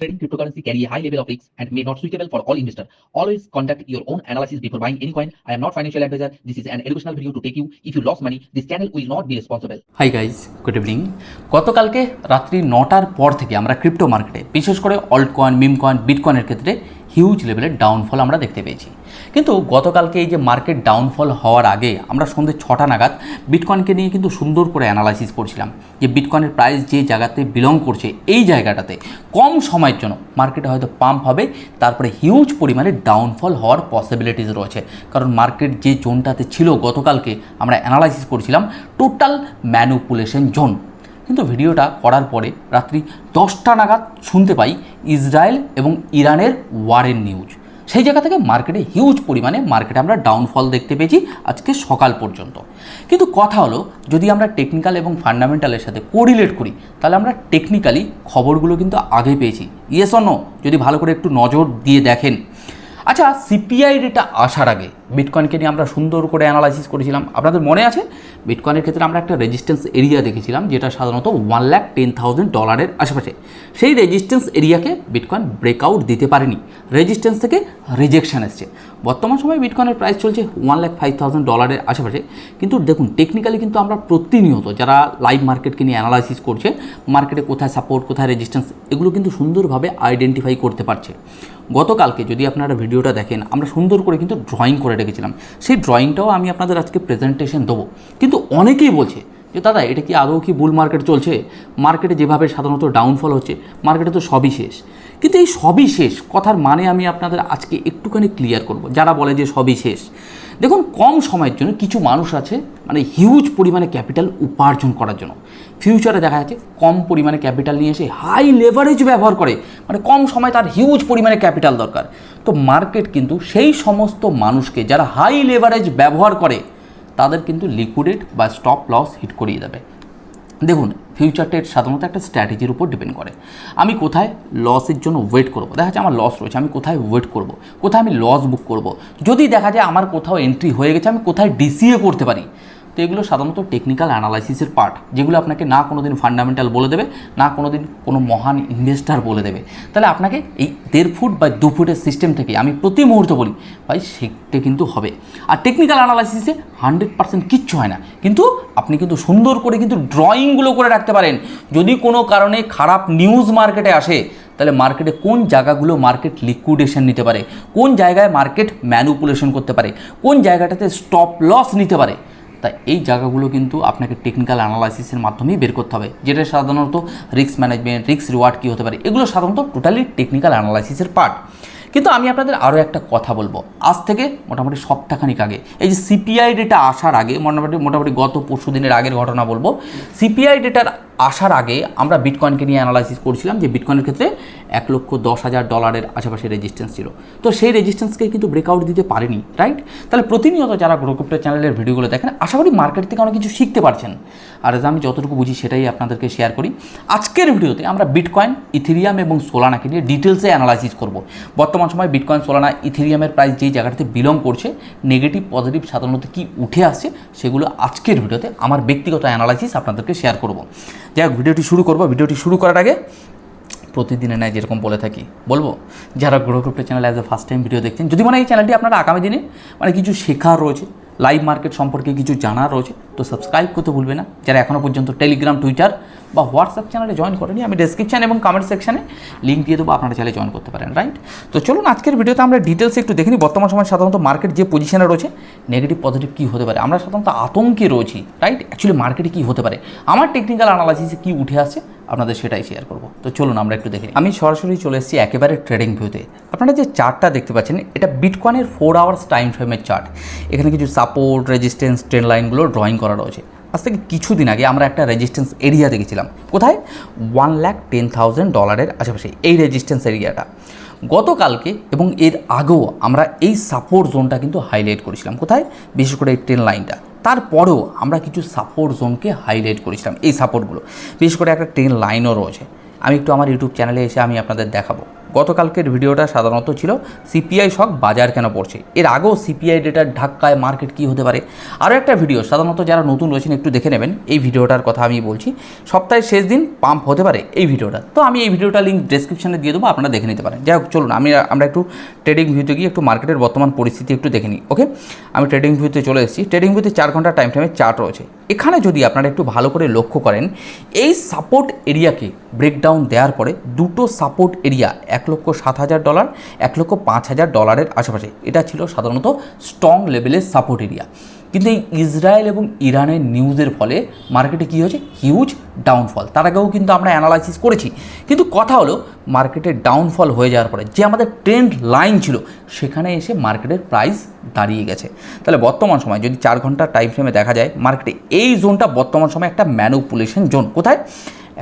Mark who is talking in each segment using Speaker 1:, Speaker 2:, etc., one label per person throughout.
Speaker 1: Trading cryptocurrency carry a high level of risk and may not suitable for all investors. Always conduct your own analysis before buying any coin. I am not financial advisor. This is an educational video to take you. If you lost money, this channel will not be responsible.
Speaker 2: Hi guys good evening গতকালকে রাত্রি নটার পর থেকে আমরা crypto মার্কেটে বিশেষ করে alt coin meme coin বিটকয়েনের ক্ষেত্রে হিউজ লেভেলের ডাউনফল আমরা দেখতে পেয়েছি। কিন্তু গতকালকে এই যে মার্কেট ডাউনফল হওয়ার আগে আমরা সন্ধ্যে ছটা নাগাদ বিটকয়েনকে নিয়ে কিন্তু সুন্দর করে অ্যানালাইসিস করছিলাম যে বিটকয়েনের প্রাইস যে জায়গাতে বিলং করছে এই জায়গাটাতে কম সময়ের জন্য মার্কেটে হয়তো পাম্প হবে, তারপরে হিউজ পরিমাণে ডাউনফল হওয়ার পসিবিলিটিস রয়েছে। কারণ মার্কেট যে জোনটাতে ছিল গতকালকে আমরা অ্যানালাইসিস করছিলাম টোটাল ম্যানুপুলেশন জোন কিন্তু ভিডিওটা করার পরে রাত্রি দশটা নাগাদ শুনতে পাই ইসরায়েল এবং ইরানের ওয়ারের নিউজ। সেই জায়গা থেকে মার্কেটে হিউজ পরিমাণে মার্কেটে আমরা ডাউনফল দেখতে পেয়েছি আজকে সকাল পর্যন্ত। কিন্তু কথা হলো, যদি আমরা টেকনিক্যাল এবং ফান্ডামেন্টালের সাথে কোরিলেট করি, তাহলে আমরা টেকনিক্যালি খবরগুলো কিন্তু আগে পেয়েছি। ইয়েস অন্য যদি ভালো করে একটু নজর দিয়ে দেখেন। আচ্ছা সিপিআই ডেটা আসার আগে বিটকয়েনকে নিয়ে আমরা সুন্দর করে অ্যানালাইসিস করেছিলাম। আপনাদের মনে আছে? বিটকয়েনের ক্ষেত্রে আমরা একটা রেজিস্ট্যান্স এরিয়া দেখেছিলাম, যেটা সাধারণত ওয়ান লাখ টেন থাউজেন্ড ডলারের আশেপাশে। সেই রেজিস্ট্যান্স এরিয়াকে বিটকয়েন ব্রেকআউট দিতে পারেনি। রেজিস্ট্যান্স থেকে রিজেকশন এসছে। বর্তমান সময়ে বিটকয়েনের প্রাইস চলছে ওয়ান লাখ ফাইভ থাউজেন্ড ডলারের আশেপাশে। কিন্তু দেখুন টেকনিক্যালি কিন্তু আমরা প্রতিনিয়ত যারা লাইভ মার্কেটকে নিয়ে অ্যানালাইসিস করছে মার্কেটে কোথায় সাপোর্ট কোথায় রেজিস্ট্যান্স এগুলো কিন্তু সুন্দরভাবে আইডেন্টিফাই করতে পারছে। গতকালকে যদি আপনারা ভিডিওটা দেখেন, আমরা সুন্দর করে কিন্তু ড্রয়িং করে রেখেছিলাম সেই ড্রয়িংটাও আমি আপনাদের আজকে প্রেজেন্টেশন দেবো। কিন্তু অনেকেই বলছে যে, দাদা, এটা কি আরও কি বুল মার্কেট চলছে? মার্কেটে যেভাবে সাধারণত ডাউনফল হচ্ছে মার্কেটে তো সবই শেষ। কিন্তু এই সবই শেষ কথার মানে আমি আপনাদের আজকে একটুখানি ক্লিয়ার করব। যারা বলে যে সবই শেষ দেখুন, কম সময়ের জন্য কিছু মানুষ আছে মানে হিউজ পরিমাণে ক্যাপিটাল উপার্জন করার জন্য। ফিউচারে দেখা যাচ্ছে, কম পরিমাণে ক্যাপিটাল নিয়ে এসে হাই লেভারেজ ব্যবহার করে মানে কম সময় তার হিউজ পরিমাণে ক্যাপিটাল দরকার। তো মার্কেট কিন্তু সেই সমস্ত মানুষকে, যারা হাই লেভারেজ ব্যবহার করে, তাদের কিন্তু লিকুইডেট বা স্টপ লস হিট করিয়ে দেবে। দেখুন ফিউচার ট্রেড সাধারণত একটা স্ট্র্যাটেজির উপর ডিপেন্ড করে। আমি কোথায় লসের জন্য ওয়েট করব? দেখা যাচ্ছে আমার লস রয়েছে, আমি কোথায় ওয়েট করব? কোথায় আমি লস বুক করব? যদি দেখা যায় আমার কোথাও এন্ট্রি হয়ে গেছে, আমি কোথায় ডিসিএ করতে পারি? এগুলো সাধারণত টেকনিক্যাল অ্যানালাইসিসের পার্ট যেগুলো আপনাকে না কোনো দিন ফান্ডামেন্টাল বলে দেবে, না কোনো দিন কোনো মহান ইনভেস্টার বলে দেবে। তাহলে আপনাকে এই দেড় ফুট বা দু ফুটের সিস্টেম থেকে আমি প্রতি মুহূর্তে বলি, ভাই শিখতে কিন্তু হবে। আর টেকনিক্যাল অ্যানালাইসিসে হান্ড্রেড পার্সেন্ট কিচ্ছু হয় না। কিন্তু আপনি কিন্তু সুন্দর করে কিন্তু ড্রয়িংগুলো করে রাখতে পারেন। যদি কোনো কারণে খারাপ নিউজ মার্কেটে আসে, তাহলে মার্কেটে কোন জায়গাগুলো মার্কেট লিকুইডেশন নিতে পারে? কোন জায়গায় মার্কেট ম্যানুপুলেশন করতে পারে? কোন জায়গাটাতে স্টপ লস নিতে পারে? তাই এই জায়গাগুলো কিন্তু আপনাকে টেকনিক্যাল অ্যানালাইসিসের মাধ্যমেই বের করতে হবে। যেটা সাধারণত রিক্স ম্যানেজমেন্ট রিক্স রিওয়ার্ড কী হতে পারে, এগুলো সাধারণত টোটালি টেকনিক্যাল অ্যানালাইসিসের পার্ট কিন্তু আমি আপনাদের আরও একটা কথা বলব। আজ থেকে মোটামুটি সপ্তাহখানিক আগে, এই যে সিপিআই ডেটা আসার আগে, মোটামুটি মোটামুটি গত পরশু দিনের আগের ঘটনা বলব সিপিআই ডেটার আসার আগে আমরা বিটকয়েনকে নিয়ে অ্যানালাইসিস করছিলাম যে বিটকয়েনের ক্ষেত্রে এক লক্ষ দশ হাজার ডলারের আশেপাশে রেজিস্ট্যান্স ছিল। তো সেই রেজিস্ট্যান্সকে কিন্তু ব্রেকআউট দিতে পারেনি রাইট তাহলে প্রতিনিয়ত যারা গ্রোক্রিপ্টো চ্যানেলের ভিডিওগুলো দেখেন, আশা করি মার্কেট থেকে অনেক কিছু শিখতে পারছেন। আর আমি যতটুকু বুঝি সেটাই আপনাদেরকে শেয়ার করি। আজকের ভিডিওতে আমরা বিটকয়েন ইথেরিয়াম এবং সোলানাকে নিয়ে ডিটেলসে অ্যানালাইসিস করব। বর্তমান সময় বিটকয়েন সোলানা ইথেরিয়ামের প্রাইস যেই জায়গাটাতে বিলং করছে নেগেটিভ পজিটিভ সাধারণত কি উঠে আসছে, সেগুলো আজকের ভিডিওতে আমার ব্যক্তিগত অ্যানালাইসিস আপনাদেরকে শেয়ার করব। যাই ভিডিওটি শুরু করব। ভিডিওটি শুরু করার আগে প্রতিদিনে নেয় যেরকম বলে থাকি, বলব, যারা গ্রহ crypto channel as a first time video দেখছেন, যদি মানে এই চ্যানেলটি আপনারা আগামী দিনে মানে কিছু শেখার রয়েছে লাইভ মার্কেট সম্পর্কে কিছু জানার রয়েছে, তো সাবস্ক্রাইব করতে ভুলবে না। যারা এখনও পর্যন্ত টেলিগ্রাম টুইটার বা হোয়াটসঅ্যাপ চ্যানেলে জয়েন করেনি, আমি ডেসক্রিপশান এবং কমেন্ট সেকশানে লিঙ্ক দিয়ে দেবো, আপনারা চাইলে জয়েন করতে পারেন রাইট তো চলুন আজকের ভিডিওতে আমরা ডিটেলসে একটু দেখিনি বর্তমান সময় সাধারণত মার্কেট যে পজিশনে রয়েছে নেগেটিভ পজিটিভ কী হতে পারে? আমরা সাধারণত আতঙ্কে রয়েছি রাইট অ্যাকচুয়ালি মার্কেটে কী হতে পারে? আমার টেকনিক্যাল অ্যানালাইসিসে কী উঠে আসছে আপনাদের সেটাই শেয়ার করব। তো চলুন, আমরা একটু দেখি আমি সরাসরি চলে এসেছি একেবারে ট্রেডিং ভিউতে আপনারা যে চার্টটা দেখতে পাচ্ছেন, এটা বিটকয়েনের ফোর আওয়ার্স টাইম ফ্রেমের চার্ট এখানে কিছু সাপোর্ট রেজিস্ট্যান্স ট্রেন লাইনগুলো ড্রয়িং করা রয়েছে। আজ থেকে কিছুদিন আগে আমরা একটা রেজিস্ট্যান্স এরিয়া দেখেছিলাম কোথায়? ওয়ান লাখ টেন থাউজেন্ড ডলারের আশেপাশে, এই রেজিস্ট্যান্স এরিয়াটা গতকালকে এবং এর আগেও আমরা এই সাপোর্ট জোনটা কিন্তু হাইলাইট করেছিলাম। কোথায়? বিশেষ করে এই ট্রেন লাইনটা তারপরেও আমরা কিছু সাপোর্ট জোনকে হাইলাইট করেছিলাম, এই সাপোর্টগুলো বিশেষ করে একটা ট্রেন লাইনও রয়েছে। আমি একটু আমার ইউটিউব চ্যানেলে এসে আমি আপনাদের দেখাবো। গতকালকের ভিডিওটা সাধারণত ছিল, সিপিআই শক বাজার কেন পড়ছে? এর আগেও সিপিআই ডেটার ধাক্কায় মার্কেট কী হতে পারে? আরও একটা ভিডিও, সাধারণত যারা নতুন রয়েছেন একটু দেখে নেবেন, এই ভিডিওটার কথা আমি বলছি। সপ্তাহের শেষ দিন পাম্প হতে পারে এই ভিডিওটা। তো আমি এই ভিডিওটা লিঙ্ক ডেসক্রিপশনে দিয়ে দেবো, আপনারা দেখে নিতে পারেন। যাই হোক, চলুন, আমি, আমরা একটু ট্রেডিং ভিউতে গিয়ে একটু মার্কেটের বর্তমান পরিস্থিতি একটু দেখে নিই ওকে আমি ট্রেডিং ভিউতে চলে এসেছি। ট্রেডিং ভিউতে চার ঘণ্টা টাইম টাইমে চার্ট রয়েছে। এখানে যদি আপনারা একটু ভালো করে লক্ষ্য করেন, এই সাপোর্ট এরিয়াকে ব্রেকডাউন দেওয়ার পরে দুটো সাপোর্ট এরিয়া এক লক্ষ সাত হাজার ডলার, এক লক্ষ পাঁচ হাজার ডলারের আশেপাশে। এটা ছিল সাধারণত স্ট্রং লেভেলের সাপোর্ট এরিয়া কিন্তু এই ইসরায়েল এবং ইরানের নিউজের ফলে মার্কেটে কী হয়েছে? হিউজ ডাউনফল তার আগেও কিন্তু আমরা অ্যানালাইসিস করেছি। কিন্তু কথা হলো মার্কেটের ডাউনফল হয়ে যাওয়ার পরে যে আমাদের ট্রেন্ড লাইন ছিল, সেখানে এসে মার্কেটের প্রাইস দাঁড়িয়ে গেছে। তাহলে বর্তমান সময় যদি চার ঘণ্টা টাইম ফ্রেমে দেখা যায় মার্কেটে এই জোনটা বর্তমান সময় একটা ম্যানুপুলেশন জোন কোথায়?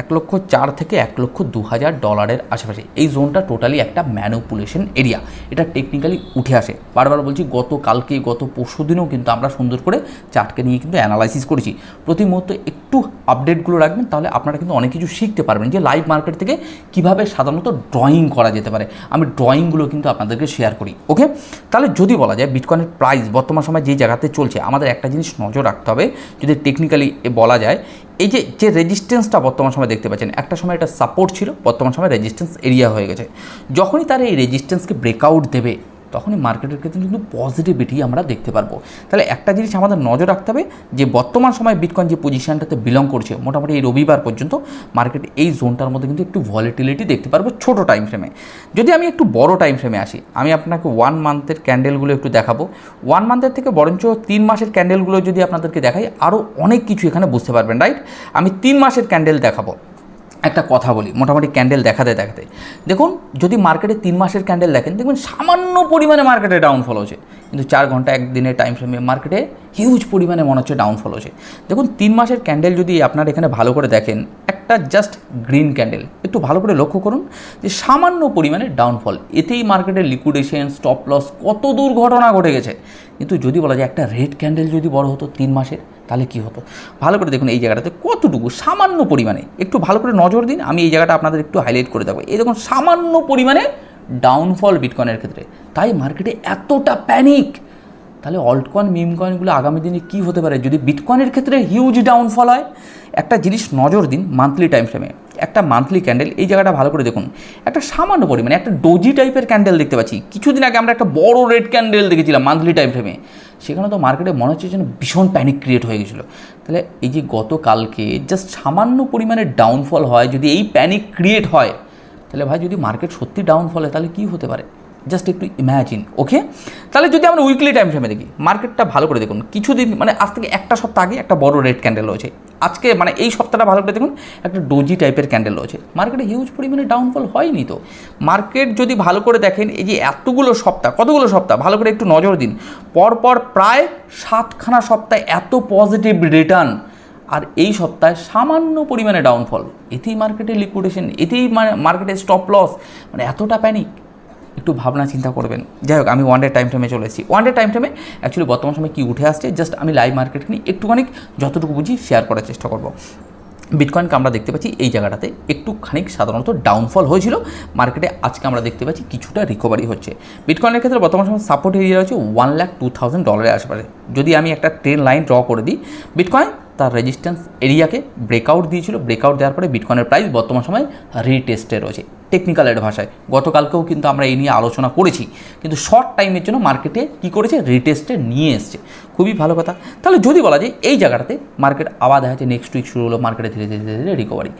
Speaker 2: এক লক্ষ চার থেকে এক লক্ষ দু হাজার ডলারের আশেপাশে। এই জোনটা টোটালি একটা ম্যানুপুলেশন এরিয়া এটা টেকনিক্যালি উঠে আসে। বারবার বলছি গত কালকে গত পরশু দিনেও কিন্তু আমরা সুন্দর করে চার্টকে নিয়ে কিন্তু অ্যানালাইসিস করেছি। প্রতি মুহূর্তে একটু আপডেটগুলো রাখবেন, তাহলে আপনারা কিন্তু অনেক কিছু শিখতে পারবেন যে লাইভ মার্কেট থেকে কীভাবে সাধারণত ড্রয়িং করা যেতে পারে। আমি ড্রয়িংগুলো কিন্তু আপনাদেরকে শেয়ার করি ওকে তাহলে যদি বলা যায় বিটকয়েনের প্রাইস বর্তমান সময় যে জায়গাতে চলছে, আমাদের একটা জিনিস নজর রাখতে হবে। যদি টেকনিক্যালি বলা যায় এই যে যে রেজিস্ট্যান্সটা বর্তমান সময় দেখতে পাচ্ছেন, একটা সময় এটা সাপোর্ট ছিল, বর্তমান সময় রেজিস্ট্যান্স এরিয়া হয়ে গেছে। যখনই তারা এই রেজিস্ট্যান্সকে ব্রেকআউট দেবে তখনই মার্কেটের ক্ষেত্রে কিন্তু পজিটিভিটি আমরা দেখতে পারব। তাহলে একটা জিনিস আমাদের নজর রাখতে হবে যে বর্তমান সময় বিটকয়েন যে পজিশনটাতে বিলং করছে, মোটামুটি এই রবিবার পর্যন্ত মার্কেট এই জোনটার মধ্যে কিন্তু একটু ভলিটিলিটি দেখতে পারব ছোটো টাইম ফ্রেমে যদি আমি একটু বড় টাইম ফ্রেমে আসি, আমি আপনাকে ওয়ান মান্থের ক্যান্ডেলগুলো একটু দেখাবো। ওয়ান মান্থের থেকে বরঞ্চ তিন মাসের ক্যান্ডেলগুলো যদি আপনাদেরকে দেখাই আরও অনেক কিছু এখানে বুঝতে পারবেন রাইট আমি তিন মাসের ক্যান্ডেল দেখাবো। একটা কথা বলি, মোটামুটি ক্যান্ডেল দেখাতে দেখাতে। দেখুন, যদি মার্কেটে তিন মাসের ক্যান্ডেল দেখেন, দেখবেন সামান্য পরিমাণে মার্কেটে ডাউনফল হচ্ছে। কিন্তু চার ঘণ্টা একদিনের টাইম ফ্রেমে মার্কেটে হিউজ পরিমাণে মনে হচ্ছে ডাউনফল হচ্ছে। দেখুন, তিন মাসের ক্যান্ডেল যদি আপনার এখানে ভালো করে দেখেন, একটা জাস্ট গ্রিন ক্যান্ডেল একটু ভালো করে লক্ষ্য করুন যে সামান্য পরিমাণে ডাউনফল এতেই মার্কেটের লিকুইডেশন স্টপ লস কত দুর্ঘটনা ঘটে গেছে। কিন্তু যদি বলা যায় একটা রেড ক্যান্ডেল যদি বড় হতো তিন মাসের তাহলে কি হতো? ভালো করে দেখুন এই জায়গাটাতে কতটুকু সামান্য পরিমাণে, একটু ভালো করে নজর দিন, আমি এই জায়গাটা আপনাদের একটু হাইলাইট করে দেবো। এই দেখুন সামান্য পরিমাণে ডাউনফল বিটকয়েনের ক্ষেত্রে। তাই মার্কেটে এতটা প্যানিক তাহলে অল্টকয়েন মিম কয়েনগুলো আগামী দিনে কী হতে পারে? যদি বিটকয়েনের ক্ষেত্রে হিউজ ডাউনফল হয়, একটা জিনিস নজর দিন মান্থলি টাইম ফ্রেমে একটা মান্থলি ক্যান্ডেল এই জায়গাটা ভালো করে দেখুন। একটা সামান্য পরিমাণে, একটা ডোজি টাইপের ক্যান্ডেল দেখতে পাচ্ছি। কিছুদিন আগে আমরা একটা বড় রেড ক্যান্ডেল দেখেছিলাম মান্থলি টাইম ফ্রেমে সেখানে তো মার্কেটে মনে হচ্ছে যেন ভীষণ প্যানিক ক্রিয়েট হয়ে গেছিল। তাহলে এই যে গতকালকে জাস্ট সামান্য পরিমাণে ডাউনফল হয়, যদি এই প্যানিক ক্রিয়েট হয়, তাহলে ভাই যদি মার্কেট সত্যি ডাউনফল হয়, তাহলে কী হতে পারে? জাস্ট একটু ইম্যাজিন ওকে তাহলে যদি আমরা উইকলি টাইম ফ্রেমে দেখি মার্কেটটা ভালো করে দেখুন। কিছুদিন মানে আজ থেকে একটা সপ্তাহ আগে একটা বড় রেড ক্যান্ডেল রয়েছে। আজকে মানে এই সপ্তাহটা ভালো করে দেখুন, একটা ডোজি টাইপের ক্যান্ডেল রয়েছে। মার্কেটে হিউজ পরিমাণে ডাউনফল হয়নি তো। মার্কেট যদি ভালো করে দেখেন, এই যে এতগুলো সপ্তাহ, কতগুলো সপ্তাহ, ভালো করে একটু নজর দিন। পরপর প্রায় সাতখানা সপ্তাহে এত পজিটিভ রিটার্ন আর এই সপ্তাহে সামান্য পরিমাণে ডাউনফল এতেই মার্কেটে লিকুইডেশন এতেই মানে মার্কেটে স্টপ লস মানে এতটা প্যানিক একটু ভাবনা চিন্তা করবেন। যাই হোক, আমি ওয়ান ডে টাইম ফ্রেমে চলে এসেছি। ওয়ান ডে টাইম ফ্রেমে অ্যাকচুয়ালি বর্তমান সময় কী উঠে আসছে জাস্ট আমি লাইভ মার্কেট নিয়ে একটুখানি যতটুকু বুঝি শেয়ার করার চেষ্টা করব। বিটকয়েনকে আমরা দেখতে পাচ্ছি এই জায়গাটাতে একটু খানিক সাধারণত ডাউনফল হয়েছিল। মার্কেটে আজকে আমরা দেখতে পাচ্ছি কিছুটা রিকভারি হচ্ছে। বিটকয়েনের ক্ষেত্রে বর্তমান সময় সাপোর্ট এরিয়া হচ্ছে ওয়ান লাখ টু থাউজেন্ড ডলারের আশেপাশে। যদি আমি একটা ট্রেন লাইন ড্র করে দিই বিটকয়েন তার রেজিস্ট্যান্স এরিয়াকে ব্রেকআউট দিয়েছিল। ব্রেকআউট দেওয়ার পরে বিটকয়েনের প্রাইস বর্তমান সময় রিটেস্টে রয়েছে। টেকনিক্যালের ভাষায়। গতকালকেও কিন্তু আমরা এই নিয়ে আলোচনা করেছি। কিন্তু শর্ট টাইমের জন্য মার্কেটে কী করেছে? রিটেস্টে নিয়ে এসছে। খুবই ভালো কথা। তাহলে যদি বলা যায় এই জায়গাটাতে মার্কেট আবার দেখা যাচ্ছে নেক্সট উইক শুরু হলো মার্কেটে ধীরে ধীরে ধীরে রিকভারি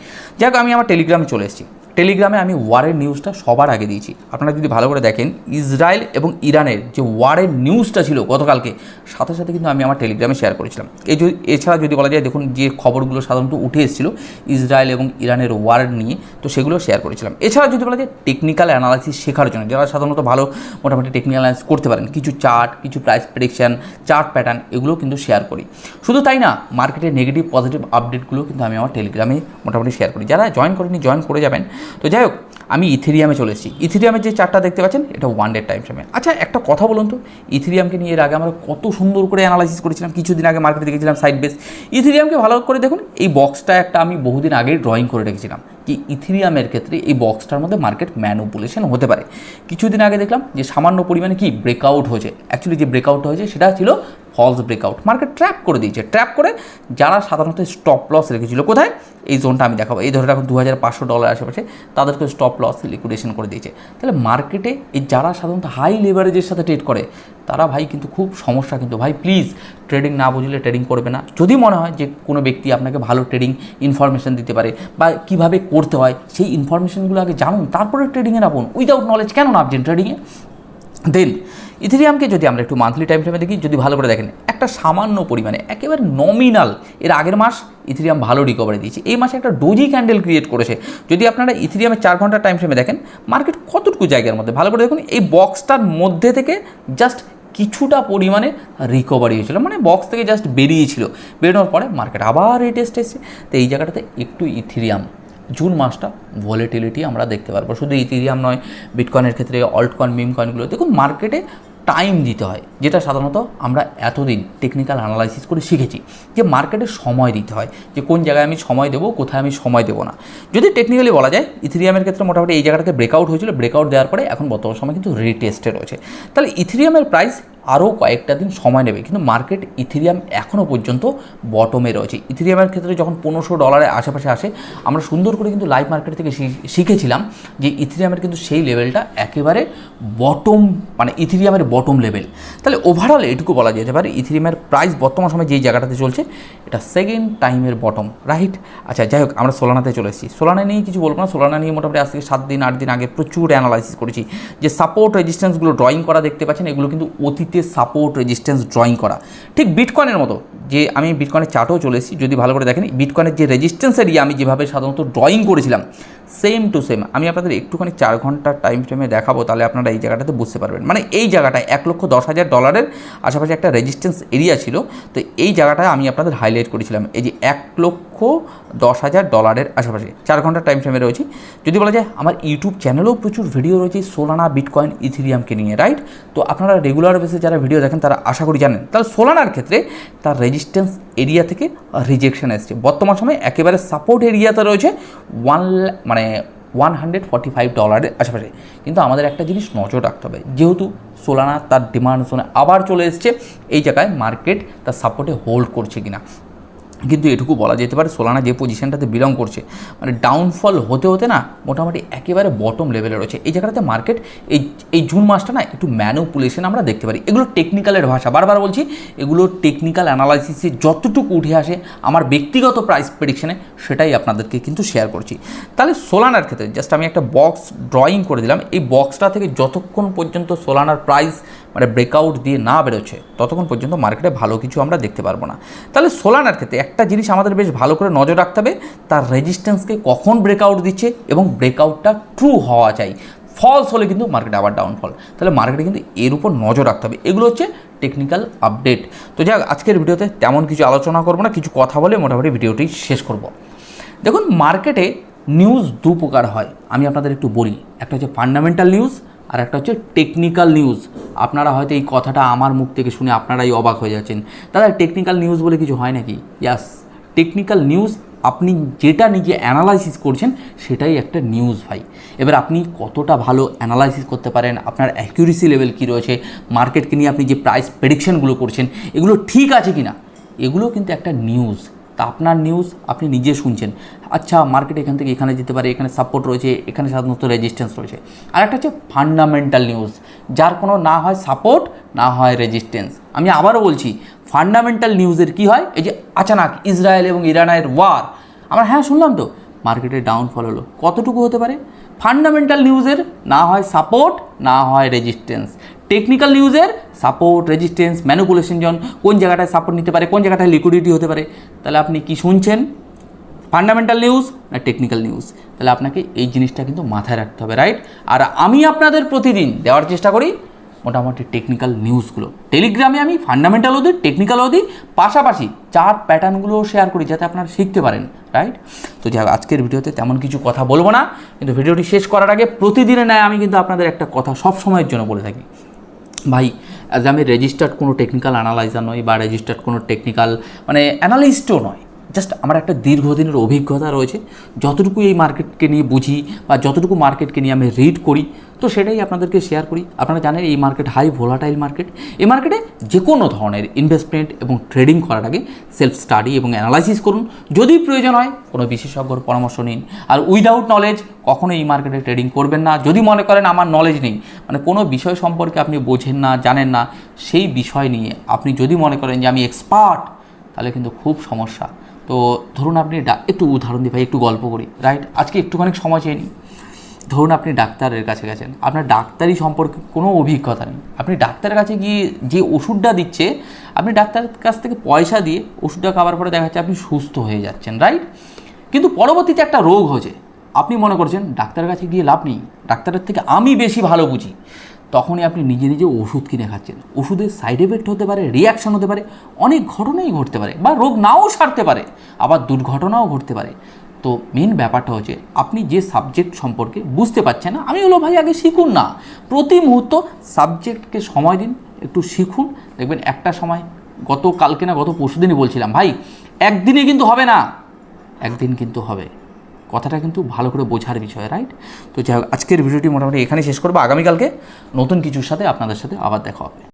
Speaker 2: যাক, আমি আমার টেলিগ্রামে চলে এসেছি। টেলিগ্রামে আমি ওয়ারের নিউজটা সবার আগে দিয়েছি। আপনারা যদি ভালো করে দেখেন, ইসরায়েল এবং ইরানের যে ওয়ারের নিউজটা ছিল গতকালকে, সাথে সাথে কিন্তু আমি আমার টেলিগ্রামে শেয়ার করেছিলাম। এই যদি, এছাড়া যদি বলা যায়, দেখুন যে খবরগুলো সাধারণত উঠে এসেছিল ইসরায়েল এবং ইরানের ওয়ার নিয়ে, তো সেগুলো শেয়ার করেছিলাম। এছাড়া যদি বলা যায় টেকনিক্যাল অ্যানালাইসিস শেখার জন্য, যারা সাধারণত ভালো মোটামুটি টেকনিক্যাল অ্যানালাইসিস করতে পারেন, কিছু চার্ট কিছু প্রাইস প্রেডিকশন চার্ট প্যাটার্ন এগুলো কিন্তু শেয়ার করি। শুধু তাই না মার্কেটের নেগেটিভ পজিটিভ আপডেটগুলো কিন্তু আমি আমার টেলিগ্রামে মোটামুটি শেয়ার করি। যারা জয়েন করেনি জয়েন করে যাবেন। তো যাই হোক, আমি ইথেরিয়ামে চলে এসেছি। ইথেরিয়ামের যে চারটা দেখতে পাচ্ছেন, এটা ওয়ান ডে টাইম ফ্রেমে আচ্ছা একটা কথা বলুন তো ইথেরিয়ামকে নিয়ে এর আগে আমরা কত সুন্দর করে অ্যানালাইসিস করেছিলাম, কিছুদিন আগে মার্কেটে দেখেছিলাম সাইড বেস ইথেরিয়ামকে ভালো করে দেখুন, এই বক্সটা একটা আমি বহুদিন আগে ড্রয়িং করে রেখেছিলাম কি ইথেরিয়ামের ক্ষেত্রে এই বক্সটার মধ্যে মার্কেট ম্যানুপুলেশন হতে পারে। কিছুদিন আগে দেখলাম যে সামান্য পরিমাণে কি ব্রেকআউট হয়েছে। অ্যাকচুয়ালি যে ব্রেকআউটটা হয়েছে, সেটা ছিল ফলস ব্রেকআউট মার্কেট ট্র্যাপ করে দিয়েছে। ট্র্যাপ করে যারা সাধারণত স্টপ লস রেখেছিল কোথায়? এই জোনটা আমি দেখাবো। এই ধরে এখন দু হাজার পাঁচশো ডলার আশেপাশে তাদেরকে স্টপ লস লিকুইডেশন করে দিয়েছে। তাহলে মার্কেটে এই যারা সাধারণত হাই লেভারেজের সাথে ট্রেড করে, তারা ভাই কিন্তু খুব সমস্যা কিন্তু। ভাই প্লিজ ট্রেডিং না বুঝলে ট্রেডিং করবে না। যদি মনে হয় যে কোনো ব্যক্তি আপনাকে ভালো ট্রেডিং ইনফরমেশন দিতে পারে বা কীভাবে করতে হয়, সেই ইনফরমেশনগুলো আগে জানুন, তারপরে ট্রেডিংয়ে নামুন উইদাউট নলেজ কেন নামছেন ট্রেডিংয়ে দেন ইথেরিয়ামকে যদি আমরা একটু মান্থলি টাইম ফ্রেমে দেখি, যদি ভালো করে দেখেন, একটা সামান্য পরিমাণে, একেবারে নমিনাল এর আগের মাস ইথেরিয়াম ভালো রিকভারি দিয়েছে। এই মাসে একটা ডোজি ক্যান্ডেল ক্রিয়েট করেছে। যদি আপনারা ইথেরিয়ামের চার ঘণ্টা টাইম ফ্রেমে দেখেন মার্কেট কতটুকু জায়গার মধ্যে? ভালো করে দেখুন, এই বক্সটার মধ্যে থেকে জাস্ট কিছুটা পরিমাণে রিকভারি হয়েছিল। মানে বক্স থেকে জাস্ট বেরিয়েছিল। বেরোনোর পরে মার্কেট আবার এই টেস্ট এসেছে। তো এই জায়গাটাতে একটু ইথেরিয়াম জুন মাসটা ভলিটিলিটি আমরা দেখতে পারব। শুধু ইথেরিয়াম নয় বিটকয়েনের ক্ষেত্রে অল্ট কয়েন মিম কয়েনগুলো দেখুন মার্কেটে টাইম দিতে হয়, যেটা সাধারণত আমরা এতদিন টেকনিক্যাল অ্যানালাইসিস করে শিখেছি, যে মার্কেটে সময় দিতে হয়, যে কোন জায়গায় আমি সময় দেবো, কোথায় আমি সময় দেবো না। যদি টেকনিক্যালি বলা যায় ইথেরিয়ামের ক্ষেত্রে মোটামুটি এই জায়গাটাতে ব্রেকআউট হয়েছিল ব্রেকআউট দেওয়ার পরে এখন বর্তমান সময় কিন্তু রিটেস্টে রয়েছে। তাহলে ইথেরিয়ামের প্রাইস আরও কয়েকটা দিন সময় নেবে। কিন্তু মার্কেট ইথেরিয়াম এখনও পর্যন্ত বটমে রয়েছে। ইথেরিয়ামের ক্ষেত্রে যখন পনেরোশো ডলারের আশেপাশে আসে, আমরা সুন্দর করে কিন্তু লাইভ মার্কেট থেকে শিখেছিলাম যে ইথেরিয়ামের কিন্তু সেই লেভেলটা একেবারে বটম মানে ইথেরিয়ামের বটম লেভেল তাহলে ওভারঅল এটুকু বলা যেতে পারে ইথেরিয়ামের প্রাইস বর্তমান সময় যেই জায়গাটাতে চলছে, এটা সেকেন্ড টাইমের বটম রাইট আচ্ছা যাই হোক, আমরা সোলানাতে চলে এসেছি। সোলানা নিয়ে কিছু বলব না সোলানা নিয়ে মোটামুটি আজ থেকে সাত দিন, আট দিন আগে প্রচুর অ্যানালাইসিস করেছি। যে সাপোর্ট রেজিস্ট্যান্সগুলো ড্রয়িং করা দেখতে পাচ্ছেন, এগুলো কিন্তু অতীতে সাপোর্ট রেজিস্ট্যান্স ড্রয়িং করা। ঠিক বিটকয়েনের মতো, যে আমি বিটকয়েনের চার্টও চলে এসেছি, যদি ভালো করে দেখেন বিটকয়েনের যে রেজিস্ট্যান্স এরিয়া আমি যেভাবে সাধারণত ড্রয়িং করেছিলাম সেম টু সেম আমি আপনাদের একটুখানি চার ঘণ্টার টাইম ফ্রেমে দেখাবো, তাহলে আপনারা এই জায়গাটাতে বুঝতে পারবেন। মানে এই জায়গাটায় এক লক্ষ দশ হাজার ডলারের আশেপাশে একটা রেজিস্ট্যান্স এরিয়া ছিল, তো এই জায়গাটায় আমি আপনাদের হাইলাইট করেছিলাম। এই যে এক লক্ষ দশ হাজার ডলারের আশেপাশে, চার ঘণ্টার টাইম ফ্রেমে রয়েছে। যদি বলা যায়, আমার ইউটিউব চ্যানেলেও প্রচুর ভিডিও রয়েছে সোলানা বিটকয়েন ইথিরিয়ামকে নিয়ে রাইট তো আপনারা রেগুলার বেসে যারা ভিডিও দেখেন, তারা আশা করি জানেন। তাহলে সোলানার ক্ষেত্রে তার রেজিস্ট্যান্স এরিয়া থেকে রিজেকশন এসছে। বর্তমান সময়ে একেবারে সাপোর্ট এরিয়াতে রয়েছে ওয়ান মানে ওয়ান হান্ড্রেড ফর্টি ফাইভ ডলারের আশেপাশে। কিন্তু আমাদের একটা জিনিস নজর রাখতে হবে, যেহেতু সোলানা তার ডিমান্ড জোনে আবার চলে এসছে, এই জায়গায় মার্কেট তার সাপোর্টে হোল্ড করছে কিনা। কিন্তু এটুকু বলা যেতে পারে সোলানা যে পজিশনটাতে বিলং করছে মানে ডাউনফল হতে হতে না মোটামুটি একেবারে বটম লেভেলে রয়েছে। এই জায়গাটাতে মার্কেট এই এই জুন মাসটা না একটু ম্যানুপুলেশন আমরা দেখতে পারি। এগুলো টেকনিক্যালের ভাষা। বারবার বলছি, এগুলো টেকনিক্যাল অ্যানালাইসিসে যতটুকু উঠে আসে, আমার ব্যক্তিগত প্রাইস প্রেডিকশানে সেটাই আপনাদেরকে কিন্তু শেয়ার করছি। তাহলে সোলানার ক্ষেত্রে জাস্ট আমি একটা বক্স ড্রয়িং করে দিলাম। এই বক্সটা থেকে যতক্ষণ পর্যন্ত সোলানার প্রাইস মানে ব্রেকআউট দিয়ে না বেরোচ্ছে, ততক্ষণ পর্যন্ত মার্কেটে ভালো কিছু আমরা দেখতে পারব না। তাহলে সোলানার ক্ষেত্রে একটা জিনিস আমাদের বেশ ভালো করে নজর রাখতে হবে, তার রেজিস্ট্যান্সকে কখন ব্রেকআউট দিচ্ছে এবং ব্রেকআউটটা ট্রু হওয়া চাই। ফলস হলে কিন্তু মার্কেটে আবার ডাউনফল তাহলে মার্কেটে কিন্তু এর উপর নজর রাখতে হবে। এগুলো হচ্ছে টেকনিক্যাল আপডেট তো যাক, আজকের ভিডিওতে তেমন কিছু আলোচনা করব না, কিছু কথা বলে মোটামুটি ভিডিওটি শেষ করব। দেখুন মার্কেটে নিউজ দু প্রকার হয়। আমি আপনাদের একটু বলি। একটা হচ্ছে ফান্ডামেন্টাল নিউজ আর একটা হচ্ছে টেকনিক্যাল নিউজ আপনারা হয়তো এই কথাটা আমার মুখ থেকে শুনে আপনারাই অবাক হয়ে যাচ্ছেন। দাদা টেকনিক্যাল নিউজ বলে কিছু হয় নাকি? ইয়াস টেকনিক্যাল নিউজ আপনি যেটা নিজে অ্যানালাইসিস করছেন, সেটাই একটা নিউজ ভাই। এবার আপনি কতটা ভালো অ্যানালাইসিস করতে পারেন, আপনার অ্যাকিউরেসি লেভেল কী রয়েছে মার্কেটকে নিয়ে আপনি যে প্রাইস প্রেডিকশনগুলো করছেন, এগুলো ঠিক আছে কি না এগুলো কিন্তু একটা নিউজ তা আপনার নিউজ আপনি নিজে শুনছেন। আচ্ছা মার্কেট এখান থেকে এখানে যেতে পারে, এখানে সাপোর্ট রয়েছে, এখানে সাধারণত রেজিস্ট্যান্স রয়েছে। আর একটা হচ্ছে ফান্ডামেন্টাল নিউজ যার কোনো না হয় সাপোর্ট না হয় রেজিস্ট্যান্স আমি আবারও বলছি ফান্ডামেন্টাল নিউজের কি হয়? এই যে আচানক ইসরায়েল এবং ইরানের ওয়ার আমরা হ্যাঁ শুনলাম তো মার্কেটে ডাউনফল হলো। কতটুকু হতে পারে? ফান্ডামেন্টাল নিউজের না হয় সাপোর্ট, না হয় রেজিস্ট্যান্স টেকনিক্যাল নিউজের সাপোর্ট রেজিস্ট্যান্স ম্যানুপুলেশন জন কোন জায়গাটায় সাপোর্ট নিতে পারে, কোন জায়গাটায় লিকুইডিটি হতে পারে, তাহলে আপনি কি শুনছেন? ফান্ডামেন্টাল নিউজ না টেকনিক্যাল নিউজ? তাহলে আপনাকে এই জিনিসটা কিন্তু মাথায় রাখতে হবে রাইট আর আমি আপনাদের প্রতিদিন দেওয়ার চেষ্টা করি মোটামুটি টেকনিক্যাল নিউজগুলো টেলিগ্রামে আমি ফান্ডামেন্টালও দিই টেকনিক্যালও দিই পাশাপাশি চার প্যাটার্নগুলোও শেয়ার করি যাতে আপনারা শিখতে পারেন রাইট তো যাই আজকের ভিডিওতে তেমন কিছু কথা বলব না, কিন্তু ভিডিওটি শেষ করার আগে প্রতিদিনের ন্যায় আমি কিন্তু আপনাদের একটা কথা সব সময়ের জন্য বলে থাকি। ভাই অ্যাজ আমি রেজিস্টার্ড কোনো টেকনিক্যাল অ্যানালাইজার নই বা রেজিস্টার্ড কোনো টেকনিক্যাল মানে অ্যানালিস্টও নয় জাস্ট আমার একটা দীর্ঘদিনের অভিজ্ঞতা রয়েছে। যতটুকু এই মার্কেটকে নিয়ে বুঝি বা যতটুকু মার্কেটকে নিয়ে আমি রিড করি, তো সেটাই আপনাদেরকে শেয়ার করি। আপনারা জানেন এই মার্কেট হাই ভোলাটাইল মার্কেট এই মার্কেটে যে কোনো ধরনের ইনভেস্টমেন্ট এবং ট্রেডিং করার আগে সেলফ স্টাডি এবং অ্যানালাইসিস করুন। যদি প্রয়োজন হয়, কোনো বিশেষজ্ঞর পরামর্শ নিন। আর উইদাউট নলেজ কখনো এই মার্কেটে ট্রেডিং করবেন না। যদি মনে করেন আমার নলেজ নেই মানে কোনো বিষয় সম্পর্কে আপনি বোঝেন না, জানেন না, সেই বিষয় নিয়ে আপনি যদি মনে করেন যে আমি এক্সপার্ট তাহলে কিন্তু খুব সমস্যা। তো ধরুন আপনি একটু উদাহরণ দিই ভাই, একটু গল্প করি রাইট আজকে একটুখানি সময় চেয়ে নিই। ধরুন আপনি ডাক্তারের কাছে গেছেন, আপনার ডাক্তারি সম্পর্কে কোনো অভিজ্ঞতা নেই। আপনি ডাক্তারের কাছে গিয়ে যে ওষুধটা দিচ্ছে, আপনি ডাক্তারের কাছ থেকে পয়সা দিয়ে ওষুধটা খাওয়ার পরে দেখা যাচ্ছে আপনি সুস্থ হয়ে যাচ্ছেন রাইট কিন্তু পরবর্তীতে একটা রোগ হয়েছে আপনি মনে করছেন, ডাক্তারের কাছে গিয়ে লাভ নেই। ডাক্তারের থেকে আমি বেশি ভালো বুঝি। তখনই আপনি নিজে নিজে ওষুধ কিনে খাচ্ছেন। ওষুধের সাইড এফেক্ট হতে পারে রিয়াকশন হতে পারে, অনেক ঘটনাই ঘটতে পারে বা রোগ নাও সারতে পারে, আবার দুর্ঘটনাও ঘটতে পারে। তো মেন ব্যাপারটা হচ্ছে, আপনি যে সাবজেক্ট সম্পর্কে বুঝতে পারছেন না, আমি হলো ভাই আগে শিখুন না। প্রতি মুহূর্ত সাবজেক্টকে সময় দিন, একটু শিখুন। দেখবেন একটা সময় গত কালকে না গত পরশু দিনই বলছিলাম, ভাই, একদিনে কিন্তু হবে না। একদিন কিন্তু হবে। কথাটা কিন্তু ভালো করে বোঝার বিষয় রাইট তো যাই আজকের ভিডিওটি মোটামুটি এখানে শেষ করব। আগামীকালকে নতুন কিছুর সাথে আপনাদের সাথে আবার দেখা হবে।